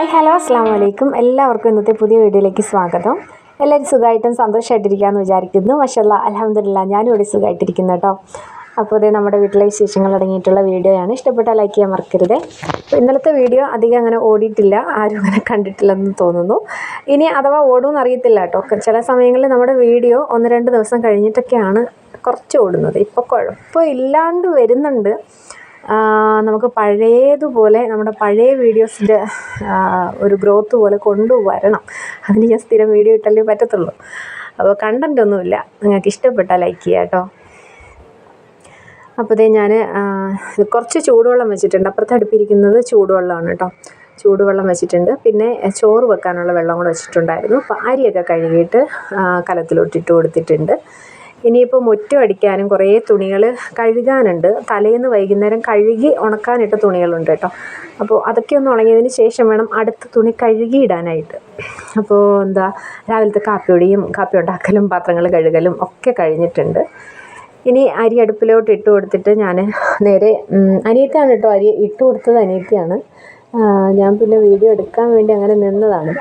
Hi hello അസ്സാം വലൈക്കും എല്ലാവർക്കും ഇന്നത്തെ പുതിയ വീഡിയോയിലേക്ക് സ്വാഗതം. എല്ലാവരും സുഖമായിട്ടും സന്തോഷമായിട്ടിരിക്കാമെന്ന് വിചാരിക്കുന്നു. മഷല്ല അലഹമില്ല ഞാനും ഇവിടെ സുഖമായിട്ടിരിക്കുന്നു കേട്ടോ. അപ്പോൾ ഇതേ നമ്മുടെ വീട്ടിലെ വിശേഷങ്ങൾ അടങ്ങിയിട്ടുള്ള വീഡിയോയാണ്. ഇഷ്ടപ്പെട്ടാൽ ലൈക്ക് ചെയ്യാൻ മറക്കരുത്. ഇന്നലത്തെ വീഡിയോ അധികം അങ്ങനെ ഓടിയിട്ടില്ല. ആരും അങ്ങനെ കണ്ടിട്ടില്ലെന്ന് തോന്നുന്നു. ഇനി അഥവാ ഓടുമെന്ന് അറിയത്തില്ല കേട്ടോ. ചില സമയങ്ങളിൽ നമ്മുടെ വീഡിയോ ഒന്ന് രണ്ട് ദിവസം കഴിഞ്ഞിട്ടൊക്കെയാണ് കുറച്ച് ഓടുന്നത്. ഇപ്പോൾ കുഴപ്പമില്ലാണ്ട് വരുന്നുണ്ട്. നമുക്ക് പഴയതുപോലെ നമ്മുടെ പഴയ വീഡിയോസിന്റെ ഒരു ഗ്രോത്ത് പോലെ കൊണ്ടുവരണം. അതിന് ഞാൻ സ്ഥിരം വീഡിയോ ഇട്ടല്ലേ പറ്റത്തുള്ളൂ. അപ്പോൾ കണ്ടന്റ് ഒന്നുമില്ല. നിങ്ങൾക്ക് ഇഷ്ടപ്പെട്ടാൽ ലൈക്ക് ചെയ്യുക കേട്ടോ. അപ്പോഴത്തേ ഞാൻ കുറച്ച് ചൂടുവെള്ളം വെച്ചിട്ടുണ്ട്. അപ്പുറത്ത് അടുപ്പിരിക്കുന്നത് ചൂടുവെള്ളമാണ് കേട്ടോ. ചൂടുവെള്ളം വെച്ചിട്ടുണ്ട്. പിന്നെ ചോറ് വെക്കാനുള്ള വെള്ളം കൂടെ വെച്ചിട്ടുണ്ടായിരുന്നു. അപ്പോൾ അരിയൊക്കെ കഴുകിയിട്ട് കലത്തിലോട്ടിട്ട് കൊടുത്തിട്ടുണ്ട്. ഇനിയിപ്പോൾ മുറ്റം അടിക്കാനും കുറേ തുണികൾ കഴുകാനുണ്ട്. തലേന്ന് വൈകുന്നേരം കഴുകി ഉണക്കാനിട്ട തുണികളുണ്ട് കേട്ടോ. അപ്പോൾ അതൊക്കെ ഒന്ന് ഉണങ്ങിയതിന് ശേഷം വേണം അടുത്ത തുണി കഴുകിയിടാനായിട്ട്. അപ്പോൾ എന്താ രാവിലത്തെ കാപ്പിയൊടിയും കാപ്പി ഉണ്ടാക്കലും പാത്രങ്ങൾ കഴുകലും ഒക്കെ കഴിഞ്ഞിട്ടുണ്ട്. ഇനി അരി അടുപ്പിലോട്ട് ഇട്ട് കൊടുത്തിട്ട് ഞാൻ നേരെ അനിയത്തിയാണ് കേട്ടോ അരി ഇട്ട് കൊടുത്തത് അനിയത്തിയാണ്. ഞാൻ പിന്നെ വീഡിയോ എടുക്കാൻ വേണ്ടി അങ്ങനെ നിന്നതാണ്.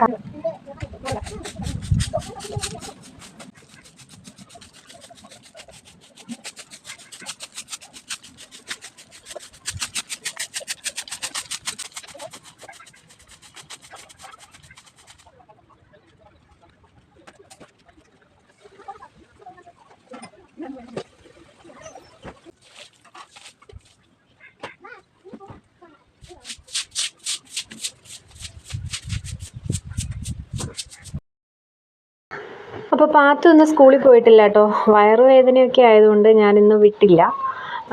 അപ്പോൾ ഒന്ന് സ്കൂളിൽ പോയിട്ടില്ല കേട്ടോ. വയറുവേദനയൊക്കെ ആയതുകൊണ്ട് ഞാനിന്ന് വിട്ടില്ല.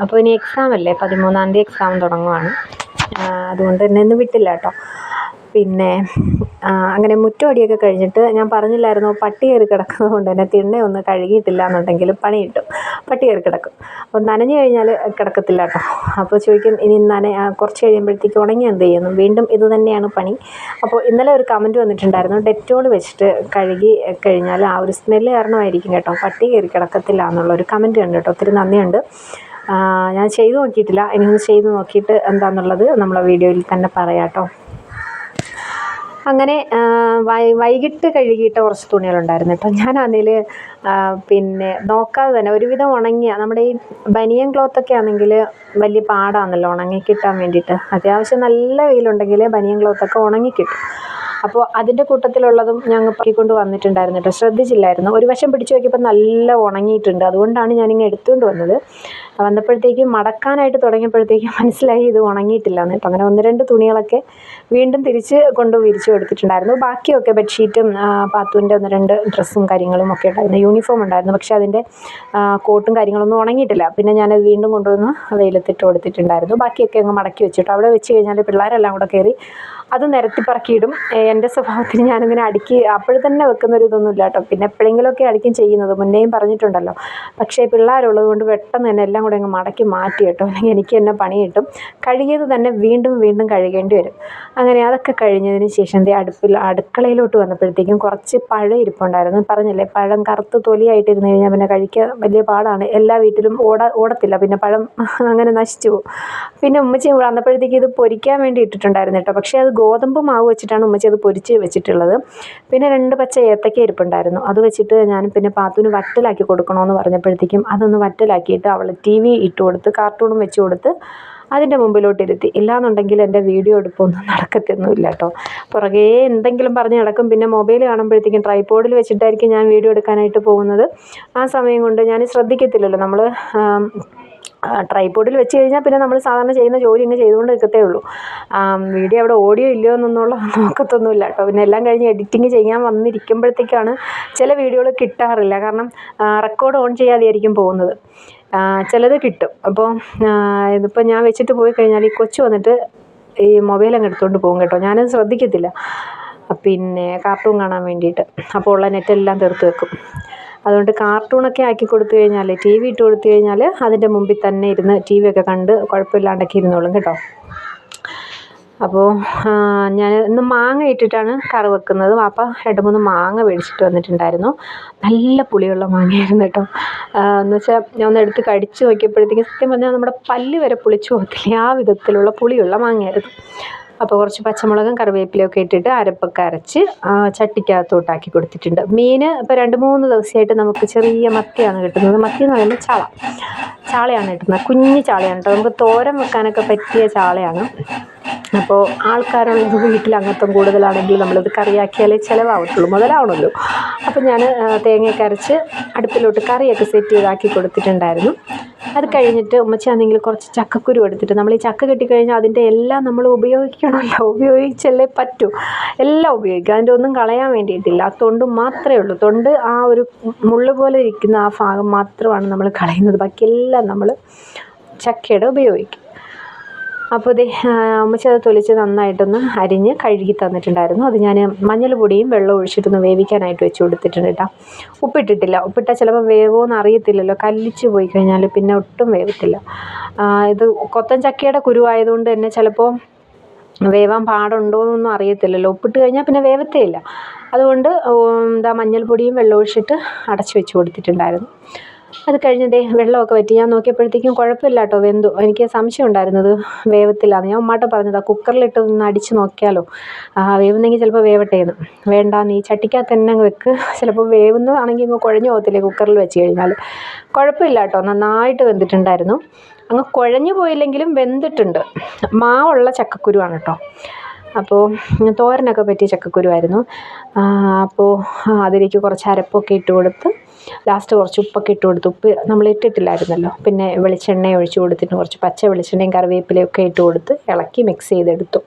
അപ്പോൾ ഇനി എക്സാം അല്ലേ? പതിമൂന്നാം തീയതി എക്സാം തുടങ്ങുവാണ്. അതുകൊണ്ട് തന്നെ ഇന്ന് വിട്ടില്ല കേട്ടോ. പിന്നെ അങ്ങനെ മുറ്റമടിയൊക്കെ കഴിഞ്ഞിട്ട് ഞാൻ പറഞ്ഞില്ലായിരുന്നോ പട്ടി കയറി കിടക്കുന്നത് കൊണ്ട് തന്നെ തിണ്ണയൊന്നും കഴുകിയിട്ടില്ല എന്നുണ്ടെങ്കിൽ പണി കിട്ടും. പട്ടി കയറി കിടക്കും. അപ്പോൾ നനഞ്ഞു കഴിഞ്ഞാൽ കിടക്കത്തില്ല കേട്ടോ. അപ്പോൾ ചോദിക്കും ഇനി നന കുറച്ച് കഴിയുമ്പോഴത്തേക്ക് ഉണങ്ങി എന്ത് ചെയ്യുന്നു? വീണ്ടും ഇത് തന്നെയാണ് പണി. അപ്പോൾ ഇന്നലെ ഒരു കമന്റ് വന്നിട്ടുണ്ടായിരുന്നു ഡെറ്റോൾ വെച്ചിട്ട് കഴുകി കഴിഞ്ഞാൽ ആ ഒരു സ്മെല്ല് കാരണമായിരിക്കും കേട്ടോ. പട്ടി കയറി കിടക്കത്തില്ല എന്നുള്ളൊരു കമന്റ് ഉണ്ട് കേട്ടോ. ഒത്തിരി നന്ദിയുണ്ട്. ഞാൻ ചെയ്തു നോക്കിയിട്ടില്ല. ഇനി ഒന്ന് ചെയ്ത് നോക്കിയിട്ട് എന്താണെന്നുള്ളത് നമ്മളെ വീഡിയോയിൽ തന്നെ പറയാം കേട്ടോ. അങ്ങനെ വൈകിട്ട് കഴുകിയിട്ട കുറച്ച് തുണികളുണ്ടായിരുന്നു കേട്ടോ. അതിൽ പിന്നെ നോക്കാതെ തന്നെ ഒരുവിധം ഉണങ്ങിയ നമ്മുടെ ഈ ബനിയൻ ക്ലോത്തൊക്കെ ആണെങ്കിൽ വലിയ പാടാണല്ലോ ഉണങ്ങി കിട്ടാൻ വേണ്ടിയിട്ട്. അത്യാവശ്യം നല്ല വെയിലുണ്ടെങ്കിൽ ബനിയൻ ക്ലോത്തൊക്കെ ഉണങ്ങി കിട്ടും അപ്പോൾ അതിന്റെ കൂട്ടത്തിലുള്ളതും ഞങ്ങൾ പൊക്കിക്കൊണ്ട് വന്നിട്ടുണ്ടായിരുന്നു കേട്ടോ ശ്രദ്ധിച്ചില്ലായിരുന്നു. ഒരു വശം പിടിച്ചു നോക്കിയപ്പോൾ നല്ല ഉണങ്ങിയിട്ടുണ്ട്. അതുകൊണ്ടാണ് ഞാനിങ്ങനെ എടുത്തുകൊണ്ട് വന്നത്. വന്നപ്പോഴത്തേക്കും മടക്കാനായിട്ട് തുടങ്ങിയപ്പോഴത്തേക്കും മനസ്സിലായി ഇത് ഉണങ്ങിയിട്ടില്ല എന്ന് അങ്ങനെ ഒന്ന് രണ്ട് തുണികളൊക്കെ വീണ്ടും തിരിച്ച് കൊണ്ട് വിരിച്ചു കൊടുത്തിട്ടുണ്ടായിരുന്നു. ബാക്കിയൊക്കെ ബെഡ്ഷീറ്റും പാത്തുവിന്റെ ഒന്ന് രണ്ട് ഡ്രസ്സും കാര്യങ്ങളും ഒക്കെ ഉണ്ടായിരുന്നു. യൂണിഫോം ഉണ്ടായിരുന്നു. പക്ഷെ അതിന്റെ കോട്ടും കാര്യങ്ങളൊന്നും ഉണങ്ങിയിട്ടില്ല. പിന്നെ ഞാനത് വീണ്ടും കൊണ്ടുവന്ന് വെയിലത്തിട്ട് കൊടുത്തിട്ടുണ്ടായിരുന്നു. ബാക്കിയൊക്കെ അങ്ങ് മടക്കി വെച്ചിട്ട്. അവിടെ വെച്ച് കഴിഞ്ഞാൽ പിള്ളേരെല്ലാം കൂടെ കയറി അത് നിരത്തി പറക്കിയിടും. ഏ, എന്റെ സ്വഭാവത്തിന് ഞാനിങ്ങനെ അടുക്കി അപ്പോഴും തന്നെ വെക്കുന്ന ഒരു ഇതൊന്നും ഇല്ല കേട്ടോ. പിന്നെ എപ്പോഴെങ്കിലുമൊക്കെ അടിക്കും ചെയ്യുന്നത്. മുന്നേയും പറഞ്ഞിട്ടുണ്ടല്ലോ. പക്ഷേ പിള്ളേരുള്ളത് കൊണ്ട് പെട്ടെന്ന് തന്നെ എല്ലാം കൂടെ അങ്ങ് മടക്കി മാറ്റി കേട്ടോ. അല്ലെങ്കിൽ എനിക്ക് തന്നെ പണി കിട്ടും. കഴുകിയത് തന്നെ വീണ്ടും വീണ്ടും കഴുകേണ്ടി വരും. അങ്ങനെ അതൊക്കെ കഴിഞ്ഞതിന് ശേഷം ദേ അടുപ്പിൽ അടുക്കളയിലോട്ട് വന്നപ്പോഴത്തേക്കും കുറച്ച് പഴം ഇരിപ്പുണ്ടായിരുന്നു. പറഞ്ഞില്ലേ പഴം കറുത്ത് തൊലിയായിട്ട് ഇരുന്നു കഴിഞ്ഞാൽ പിന്നെ കഴിക്കാൻ വലിയ പാടാണ്. എല്ലാ വീട്ടിലും ഓട ഓടത്തില്ല. പിന്നെ പഴം അങ്ങനെ നശിച്ചു പോകും പിന്നെ ഉമ്മച്ചി വന്നപ്പോഴത്തേക്ക് ഇത് പൊരിക്കാൻ വേണ്ടി ഇട്ടിട്ടുണ്ടായിരുന്നു കേട്ടോ. പക്ഷേ അത് ഗോതമ്പ് മാവ് വെച്ചിട്ടാണ് ഉമ്മച്ചി അത് പൊരിച്ച് വെച്ചിട്ടുള്ളത്. പിന്നെ രണ്ട് പച്ച ഏത്തക്ക ഇരിപ്പുണ്ടായിരുന്നു. അത് വെച്ചിട്ട് ഞാൻ പിന്നെ പാത്തുവിന് വറ്റലാക്കി കൊടുക്കണമെന്ന് പറഞ്ഞപ്പോഴത്തേക്കും അതൊന്ന് വറ്റലാക്കിയിട്ട് അവൾ ടി വി ഇട്ട് കൊടുത്ത് കാർട്ടൂണും വെച്ച് കൊടുത്ത് അതിന്റെ മുമ്പിലോട്ട് ഇരുത്തി. ഇല്ലാന്നുണ്ടെങ്കിൽ എന്റെ വീഡിയോ എടുപ്പൊന്നും നടക്കത്തൊന്നുമില്ല കേട്ടോ പുറകെ എന്തെങ്കിലും പറഞ്ഞ് നടക്കും. പിന്നെ മൊബൈൽ കാണുമ്പോഴത്തേക്കും ട്രൈപോഡിൽ വെച്ചിട്ടായിരിക്കും ഞാൻ വീഡിയോ എടുക്കാനായിട്ട് പോകുന്നത്. ആ സമയം കൊണ്ട് ഞാൻ ശ്രദ്ധിക്കത്തില്ലല്ലോ. നമ്മൾ ട്രൈപോഡിൽ വെച്ച് കഴിഞ്ഞാൽ പിന്നെ നമ്മൾ സാധാരണ ചെയ്യുന്ന ജോലി ഇങ്ങ് ചെയ്തുകൊണ്ട് നിൽക്കത്തേ ഉള്ളൂ. വീഡിയോ അവിടെ ഓഡിയോ ഇല്ലയോ എന്നൊന്നുള്ള നോക്കത്തൊന്നുമില്ല കേട്ടോ. പിന്നെ എല്ലാം കഴിഞ്ഞ് എഡിറ്റിങ് ചെയ്യാൻ വന്നിരിക്കുമ്പോഴത്തേക്കാണ് ചില വീഡിയോകൾ കിട്ടാറില്ല. കാരണം റെക്കോർഡ് ഓൺ ചെയ്യാതെയായിരിക്കും പോകുന്നത്. ചിലത് കിട്ടും. അപ്പോൾ ഇതിപ്പോൾ ഞാൻ വെച്ചിട്ട് പോയി കഴിഞ്ഞാൽ ഈ കൊച്ചു വന്നിട്ട് ഈ മൊബൈൽ അങ്ങ് എടുത്തുകൊണ്ട് പോകും കേട്ടോ. ഞാനത് ശ്രദ്ധിക്കത്തില്ല. പിന്നെ കാർട്ടൂൺ കാണാൻ വേണ്ടിയിട്ട്. അപ്പോൾ ഉള്ള നെറ്റെല്ലാം തീർത്ത് വെക്കും. അതുകൊണ്ട് കാർട്ടൂണൊക്കെ ആക്കി കൊടുത്തു കഴിഞ്ഞാൽ ടി വി ഇട്ട് കൊടുത്തു കഴിഞ്ഞാൽ അതിന്റെ മുമ്പിൽ തന്നെ ഇരുന്ന് ടി വി ഒക്കെ കണ്ട് കുഴപ്പമില്ലാണ്ടൊക്കെ ഇരുന്നോളും കേട്ടോ. അപ്പോൾ ഞാൻ ഇന്ന് മാങ്ങ ഇട്ടിട്ടാണ് കറി വെക്കുന്നത്. വാപ്പ രണ്ട് മൂന്ന് മാങ്ങ മേടിച്ചിട്ട് വന്നിട്ടുണ്ടായിരുന്നു. നല്ല പുളിയുള്ള മാങ്ങയായിരുന്നു കേട്ടോ. എന്ന് വെച്ചാൽ ഞാൻ ഒന്ന് എടുത്ത് കടിച്ചു നോക്കിയപ്പോഴത്തേക്കും സത്യം പറഞ്ഞാൽ നമ്മുടെ പല്ല് വരെ പുളിച്ചു പോകത്തില്ല. ആ വിധത്തിലുള്ള പുളിയുള്ള മാങ്ങയായിരുന്നു. അപ്പോൾ കുറച്ച് പച്ചമുളകും കറിവേപ്പിലയൊക്കെ ഇട്ടിട്ട് അരപ്പൊക്കെ അരച്ച് ചട്ടിക്കകത്തോട്ടാക്കി കൊടുത്തിട്ടുണ്ട്. മീൻ ഇപ്പോൾ രണ്ട് മൂന്ന് ദിവസമായിട്ട് നമുക്ക് ചെറിയ മത്തിയാണ് കിട്ടുന്നത്. മത്തി എന്ന് പറയുമ്പോൾ ചാള ചാളയാണ് കിട്ടുന്നത് കുഞ്ഞു ചാളയാണ് കേട്ടോ. നമുക്ക് തോരം വെക്കാനൊക്കെ പറ്റിയ ചാളയാണ്. അപ്പോൾ ആൾക്കാരുള്ളത് വീട്ടിൽ അംഗത്വം കൂടുതലാണെങ്കിൽ നമ്മളത് കറിയാക്കിയാലേ ചിലവാകത്തുള്ളൂ മുതലാവണമല്ലോ അപ്പോൾ ഞാൻ തേങ്ങയൊക്കെ അരച്ച് അടുപ്പിലോട്ട് കറിയൊക്കെ സെറ്റ് ചെയ്താക്കി കൊടുത്തിട്ടുണ്ടായിരുന്നു. അത് കഴിഞ്ഞിട്ട് ഉമ്മച്ചാണെങ്കിൽ കുറച്ച് ചക്കക്കുരു എടുത്തിട്ട് നമ്മൾ ഈ ചക്ക കിട്ടിക്കഴിഞ്ഞാൽ അതിന്റെ എല്ലാം നമ്മൾ ഉപയോഗിക്കണമല്ലോ. ഉപയോഗിച്ചല്ലേ പറ്റൂ. എല്ലാം ഉപയോഗിക്കും. അതിന്റെ ഒന്നും കളയാൻ വേണ്ടിയിട്ടില്ല. ആ തൊണ്ട് മാത്രമേ ഉള്ളൂ. തൊണ്ട് ആ ഒരു മുള്ള് പോലെ ഇരിക്കുന്ന ആ ഭാഗം മാത്രമാണ് നമ്മൾ കളയുന്നത്. ബാക്കിയെല്ലാം നമ്മൾ ചക്കയുടെ ഉപയോഗിക്കും. അപ്പോൾ ഇത് അമ്മച്ചത് തൊലിച്ച് നന്നായിട്ടൊന്ന് അരിഞ്ഞ് കഴുകി തന്നിട്ടുണ്ടായിരുന്നു. അത് ഞാൻ മഞ്ഞൾ പൊടിയും വെള്ളം ഒഴിച്ചിട്ടൊന്ന് വേവിക്കാനായിട്ട് വെച്ച് കൊടുത്തിട്ടുണ്ട് കേട്ടോ. ഉപ്പിട്ടിട്ടില്ല. ഉപ്പിട്ടാൽ ചിലപ്പോൾ വേവോ എന്ന് അറിയത്തില്ലല്ലോ. കല്ലിച്ച് പോയി കഴിഞ്ഞാൽ പിന്നെ ഒട്ടും വേവത്തില്ല. ഇത് കൊത്തൻ ചക്കയുടെ കുരുവായതുകൊണ്ട് തന്നെ ചിലപ്പോൾ വേവാൻ പാടുണ്ടോ എന്നൊന്നും അറിയത്തില്ലല്ലോ. ഉപ്പിട്ട് കഴിഞ്ഞാൽ പിന്നെ വേവത്തേ ഇല്ല അതുകൊണ്ട് എന്താ മഞ്ഞൾപ്പൊടിയും വെള്ളം ഒഴിച്ചിട്ട് അടച്ചു വെച്ച് കൊടുത്തിട്ടുണ്ടായിരുന്നു. അത് കഴിഞ്ഞതേ വെള്ളമൊക്കെ വറ്റി. ഞാൻ നോക്കിയപ്പോഴത്തേക്കും കുഴപ്പമില്ല കേട്ടോ വെന്തു. എനിക്ക് സംശയം ഉണ്ടായിരുന്നത് വേവത്തില്ലാന്ന്. ഞാൻ ഉമ്മാട്ട പറഞ്ഞതാ കുക്കറിലിട്ട് ഒന്ന് അടിച്ച് നോക്കിയാലോ. ആ, വേവുന്നെങ്കിൽ ചിലപ്പോൾ വേവട്ടെ എന്ന് വേണ്ട നീ ചട്ടിക്കകത്ത് തന്നെ അങ്ങ് വെക്ക്. ചിലപ്പോൾ വേവുന്നതാണെങ്കിൽ ഇങ്ങ് കുഴഞ്ഞു പോകത്തില്ലേ കുക്കറിൽ വെച്ച് കഴിഞ്ഞാൽ കുഴപ്പമില്ല കേട്ടോ നന്നായിട്ട് വെന്തിട്ടുണ്ടായിരുന്നു. അങ്ങ് കുഴഞ്ഞു പോയില്ലെങ്കിലും വെന്തിട്ടുണ്ട്. മാവുള്ള ചക്കക്കുരുവാണ് കേട്ടോ. അപ്പോൾ തോരനൊക്കെ പറ്റിയ ചക്കക്കുരുവായിരുന്നു. അപ്പോൾ അതിലേക്ക് കുറച്ച് അരപ്പൊക്കെ ഇട്ട് കൊടുത്ത് ലാസ്റ്റ് കുറച്ച് ഉപ്പൊക്കെ ഇട്ട് കൊടുത്ത്. ഉപ്പ് നമ്മൾ ഇട്ടിട്ടില്ലായിരുന്നല്ലോ. പിന്നെ വെളിച്ചെണ്ണ ഒഴിച്ച് കൊടുത്തിട്ട് കുറച്ച് പച്ച വെളിച്ചെണ്ണയും കറിവേപ്പിലയും ഒക്കെ ഇട്ട് കൊടുത്ത് ഇളക്കി മിക്സ് ചെയ്തെടുത്തു.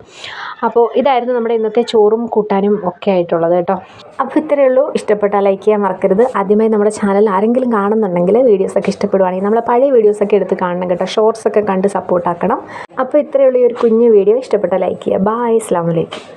അപ്പോൾ ഇതായിരുന്നു നമ്മുടെ ഇന്നത്തെ ചോറും കൂട്ടാനും ഒക്കെ ആയിട്ടുള്ളത് കേട്ടോ. അപ്പോൾ ഇത്രയേ ഉള്ളൂ. ഇഷ്ടപ്പെട്ടാൽ ലൈക്ക് ചെയ്യാൻ മറക്കരുത്. ആദ്യമായി നമ്മുടെ ചാനൽ ആരെങ്കിലും കാണുന്നുണ്ടെങ്കിൽ വീഡിയോസൊക്കെ ഇഷ്ടപ്പെടുവാണെങ്കിൽ നമ്മളെ പഴയ വീഡിയോസൊക്കെ എടുത്ത് കാണണം കേട്ടോ. ഷോർട്സൊക്കെ കണ്ട് സപ്പോർട്ടാക്കണം അപ്പോൾ ഇത്രയേ ഉള്ളൂ ഈ ഒരു കുഞ്ഞു വീഡിയോ ഇഷ്ടപ്പെട്ടാൽ ലൈക്ക് ചെയ്യുക. ബായ് അസ്ലാം വലൈക്കും